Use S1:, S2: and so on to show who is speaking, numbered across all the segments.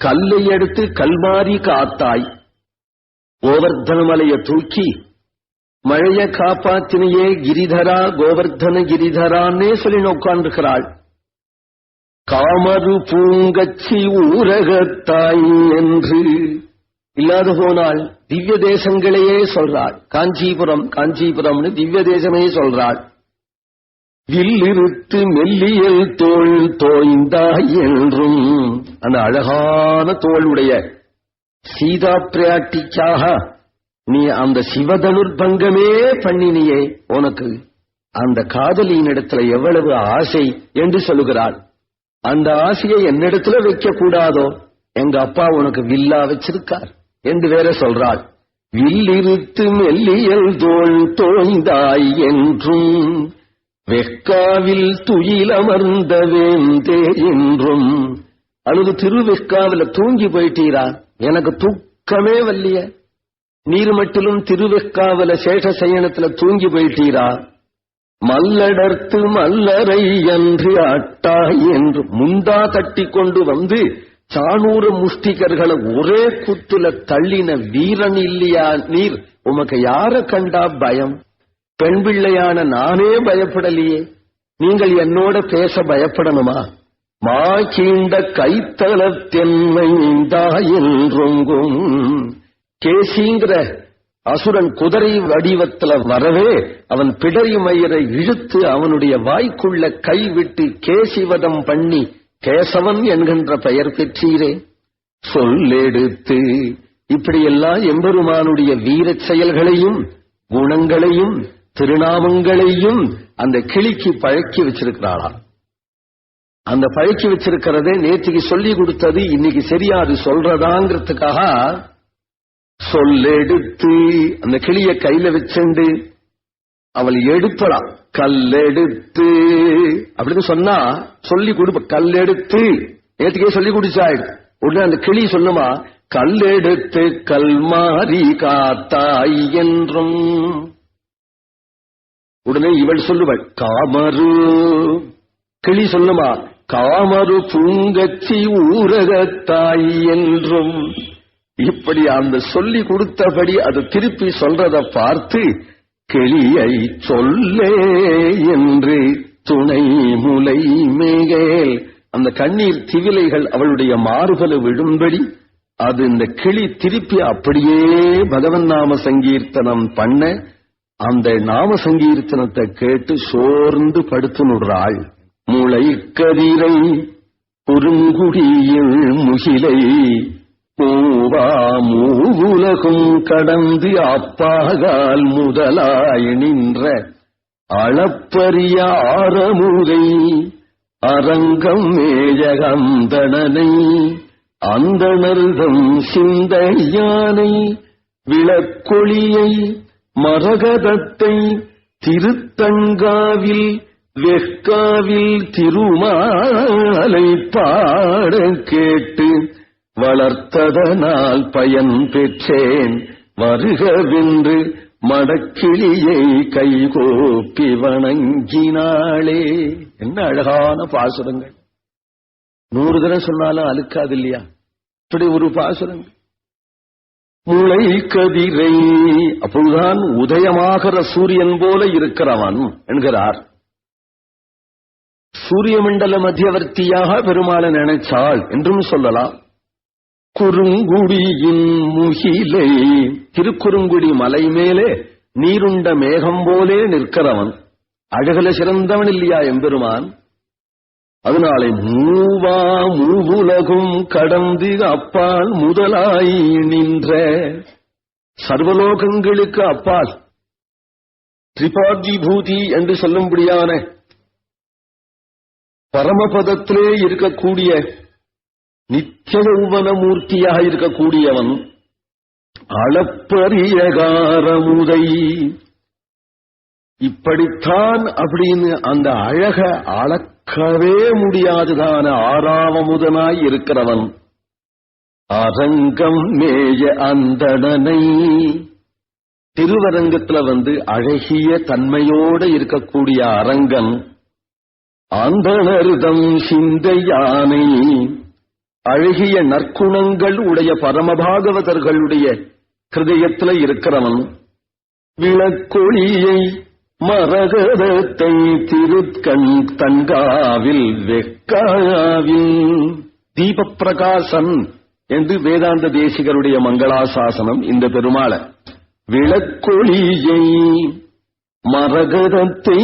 S1: கல்லை எடுத்து கல்மாரி காத்தாய். கோவர்தனமலைய தூக்கி மழைய காப்பாத்தினையே கிரிதரா கோவர்தன கிரிதரான்னே சொல்லி உட்கார்ந்துக்கிறாள் காமரு பூங்கச்சி ஊரகத்தாய் என்று இல்லாது போனால் திவ்ய தேசங்களையே சொல்றாள். காஞ்சிபுரம் காஞ்சிபுரம்னு திவ்ய தேசமே சொல்றாள். வில்லிருத்து மெல்லியல் தோல் தோய்ந்தாய் என்றும் அந்த அழகான தோளுடைய சீதா பிராட்டிக்காக நீ அந்த சிவதனுர் பங்கமே பண்ணினியே உனக்கு அந்த காதலியின் இடத்துல எவ்வளவு ஆசை என்று சொல்லுகிறாள். அந்த ஆசையை என்னிடத்துல வைக்க கூடாதோ எங்க அப்பா உனக்கு வில்லா வச்சிருக்கார். என்று வேற சொல்றாள். வில்லிருத்து மெல்லியல் தோல் தோய்ந்தாய் என்றும் வெக்காவில் துயிலமர்ந்த வேந்தே என்றும். அழுது திருவெக்காவில தூங்கி போயிட்டீரா? எனக்கு தூக்கமே வல்லிய. நீர்மட்டிலும் திருவெக்காவில சேஷ சயனத்துல தூங்கி போயிட்டீரா? மல்லடர்த்து மல்லரை என்று அட்டாய் என்று முந்தா தட்டி கொண்டு வந்து சாணூர முஷ்டிகர்களை ஒரே குத்துல தள்ளின வீரன் இல்லையா நீர்? உமக்கு யார கண்டா பயம்? பெண் பிள்ளையான நானே பயப்படலையே. நீங்கள் என்னோட பேச பயப்படணுமா? மா கீண்ட கைத்தளத்தென்மை என்றொங்கும். கேசிங்கிற அசுரன் குதிரை வடிவத்துல வரவே அவன் பிடரி மயிரை இழுத்து அவனுடைய வாய்க்குள்ள கைவிட்டு கேசிவதம் பண்ணி கேசவன் என்கின்ற பெயர் பெற்றீரே. சொல்லெடுத்து. இப்படியெல்லாம் எம்பெருமானுடைய வீரச் செயல்களையும் குணங்களையும் திருநாமங்களையும் அந்த கிளிக்கு பழக்கி வச்சிருக்கிறாளாம் அந்த பழக்கி வச்சிருக்கிறதே நேற்றுக்கு சொல்லி கொடுத்தது இன்னைக்கு சரியா அது சொல்றதாங்கிறதுக்காக சொல்லெடுத்து. அந்த கிளிய கையில வச்சுண்டு அவள் எடுப்பலாம் கல்லெடுத்து. அப்படின்னு சொன்னா சொல்லி கொடுப்ப கல்லெடுத்து. நேற்றுக்கே சொல்லி குடிச்சாள் உடனே அந்த கிளி சொல்லுமா கல்லெடுத்து கல்மாரி காத்தாய் என்றும். உடனே இவள் சொல்லுவாள் காமரு. கிளி சொல்லுமா காமரு பூங்கச்சி ஊரகத்தாய் என்றும். இப்படி அந்த சொல்லி கொடுத்தபடி அது திருப்பி சொல்றத பார்த்து கிளியை சொல்லே என்று துணை முலை மேகேல். அந்த கண்ணீர் திவிலைகள் அவளுடைய மாறுபல விடும்படி அது இந்த கிளி திருப்பி அப்படியே பகவன் நாம சங்கீர்த்தனம் பண்ண அந்த நாம சங்கீர்த்தனத்தை கேட்டு சோர்ந்து படுத்து நுடுறாள் முளை கதிரை குறுங்குடியில் முகிலை பூவா மூவுலகும் கடந்து அப்பாகால் முதலாய் நின்ற அளப்பரிய ஆரமுகை அரங்கம் மேயகந்தனனை அந்தணர்தம் சிந்த யானை விளக்கொளியை மரகதத்தை திருத்தங்காவில் வெக்காவில் திருமாலை பாட கேட்டு வளர்த்ததனால் பயன் பெற்றேன். வருகவென்று மடக்கிளியை கைகோப்பி வணங்கினாளே. என்ன அழகான பாசுரங்கள். நூறு தடவை சொன்னாலும் அழுக்காது இல்லையா? இப்படி ஒரு பாசுரங்கள். முளை கதிரை. அப்பொழுதுதான் உதயமாகிற சூரியன் போல இருக்கிறவன் என்கிறார். சூரிய மண்டல மத்தியவர்த்தியாக பெருமாளை நினைச்சாள் என்றும் சொல்லலாம். குறுங்குடியின் முகிலை. திருக்குறுங்குடி மலை மேலே நீருண்ட மேகம் போலே நிற்கிறவன். அழகுல சிறந்தவன் இல்லையா எம்பெருமான்? அதனாலே மூவா மூவுலகும் கடந்து அப்பால் முதலாய் நின்ற. சர்வலோகங்களுக்கு அப்பால். திரிபாதி பூதி என்று சொல்லும்படியான பரமபதத்திலே இருக்கக்கூடிய நித்திய மூர்த்தியாக இருக்கக்கூடியவன் அளப்பரியகாரமுதை இப்படித்தான் அப்படின்னு அந்த அழக அளக்கவே முடியாதுதான ஆறாவமுதனாய் இருக்கிறவன். அரங்கம் மேய அந்தடனை திருவரங்கத்துல வந்து அழகிய தன்மையோட இருக்கக்கூடிய அரங்கன். ஆந்தனர்தம் சிந்தையானை. அழகிய நற்குணங்கள் உடைய பரமபாகவதர்களுடைய ஹிருதயத்துல இருக்கிறவன் விளக்கொளியை மரகதத்தை திருக்கண் தங்காவில் வெக்காவில். தீபப்பிரகாசன் என்று வேதாந்த தேசிகருடைய மங்களாசாசனம் இந்த பெருமாளை. விளக்கொளியை மரகதத்தை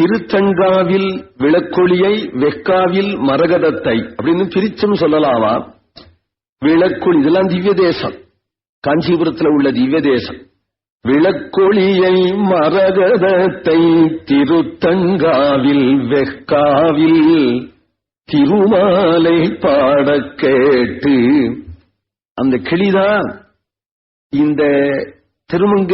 S1: திருத்தங்காவில் விளக்கொளியை வெக்காவில் மரகதத்தை அப்படின்னு பிரிச்சும் சொல்லலாமா? விளக்கொளி இதெல்லாம் திவ்ய தேசம் காஞ்சிபுரத்தில் உள்ள திவ்ய தேசம் விளக்கொளியை மரகதத்தை திருத்தங்காவில் வெக்காவில் திருமாலை பாட கேட்டு அந்த கிளிதான் இந்த திருமங்கை